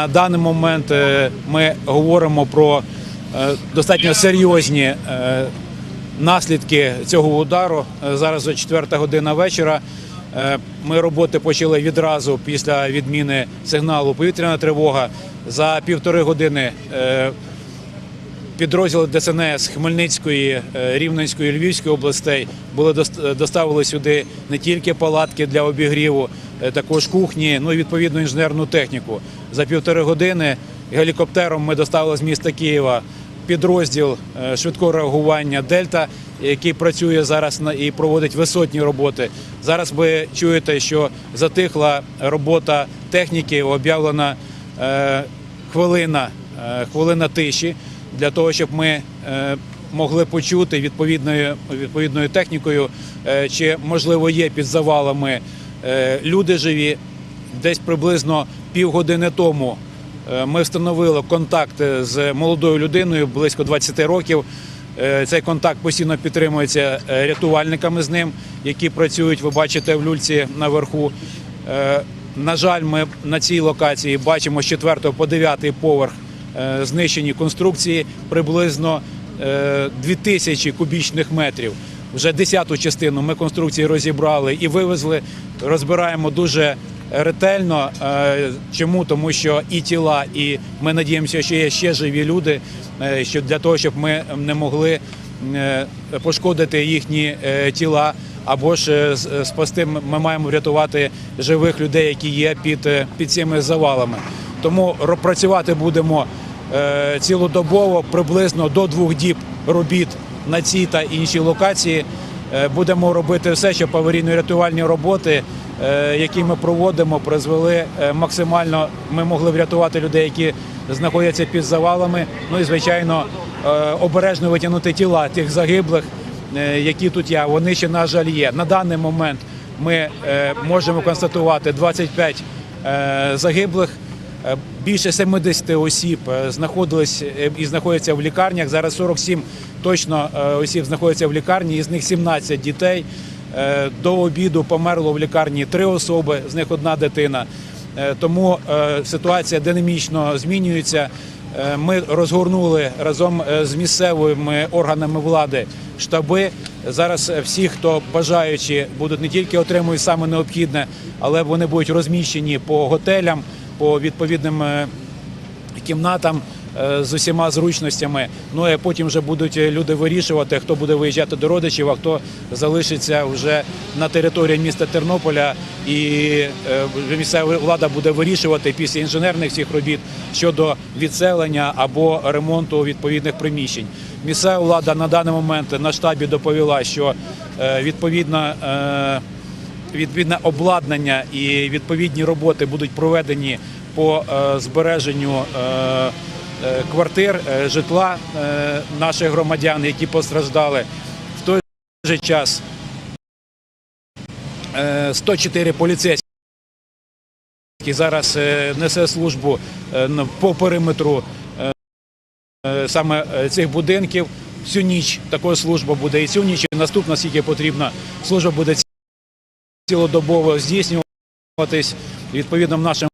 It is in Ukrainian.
На даний момент е, ми говоримо про е, достатньо серйозні е, наслідки цього удару. Зараз о четверта година вечора. Ми роботи почали відразу після відміни сигналу повітряна тривога. За півтори години підрозділи ДСНС Хмельницької, е, Рівненської, Львівської областей були дост- доставили сюди не тільки палатки для обігріву, е, також кухні, ну і відповідно інженерну техніку. За півтори години гелікоптером ми доставили з міста Києва підрозділ е, швидкого реагування Дельта, який працює зараз і проводить висотні роботи. Зараз ви чуєте, що затихла робота техніки, об'явлена е, хвилина, е, хвилина тиші для того, щоб ми е, могли почути відповідною відповідною технікою, е, чи можливо є під завалами е, люди живі. Десь приблизно півгодини тому ми встановили контакт з молодою людиною близько 20 років. Цей контакт постійно підтримується рятувальниками з ним, які працюють. Ви бачите в люльці наверху. На жаль, ми на цій локації бачимо з 4 по 9 поверх знищені конструкції приблизно е, 2000 кубічних метрів. Вже десяту частину ми конструкції розібрали і вивезли. Розбираємо дуже ретельно. Е, Чому? Тому що і тіла, і ми надіємося, що є ще живі люди, е, що для того, щоб ми не могли е, пошкодити їхні е, тіла. Або ж е, спасти ми маємо врятувати живих людей, які є під, е, під цими завалами. Тому працювати будемо е, цілодобово, приблизно до двох діб робіт на цій та іншій локації. Е, Будемо робити все, щоб аварійно-рятувальні роботи, е, які ми проводимо, призвели максимально. Ми могли врятувати людей, які знаходяться під завалами. Ну і звичайно обережно витягнути тіла тих загиблих, які тут є. Вони ще на жаль є. На даний момент ми можемо констатувати 25 е, загиблих. Е, Більше 70 осіб е, знаходились е, і знаходяться в лікарнях. Зараз 47 точно осіб знаходяться в лікарні, із них 17 дітей. До обіду померло в лікарні три особи, з них одна дитина. Тому ситуація динамічно змінюється. Ми розгорнули разом з місцевими органами влади штаби. Зараз всі, хто бажаючи, будуть не тільки отримують саме необхідне, але вони будуть розміщені по готелям, по відповідним е, кімнатам е, з усіма зручностями. Ну і потім вже будуть люди вирішувати, хто буде виїжджати до родичів, а хто залишиться вже на території міста Тернополя. І е, місцева влада буде вирішувати після інженерних всіх робіт щодо відселення або ремонту відповідних приміщень. Місцева влада на даний момент на штабі доповіла, що е, відповідно. Відповідне обладнання і відповідні роботи будуть проведені по е, збереженню е, е, квартир, житла наших громадян, які постраждали. В той же час е, 104 поліцейських зараз несе службу по периметру саме цих будинків. Всю ніч також служба буде і цю ніч, і наступна, скільки потрібна, служба буде цілодобово здійснюватись. Відповідно нашим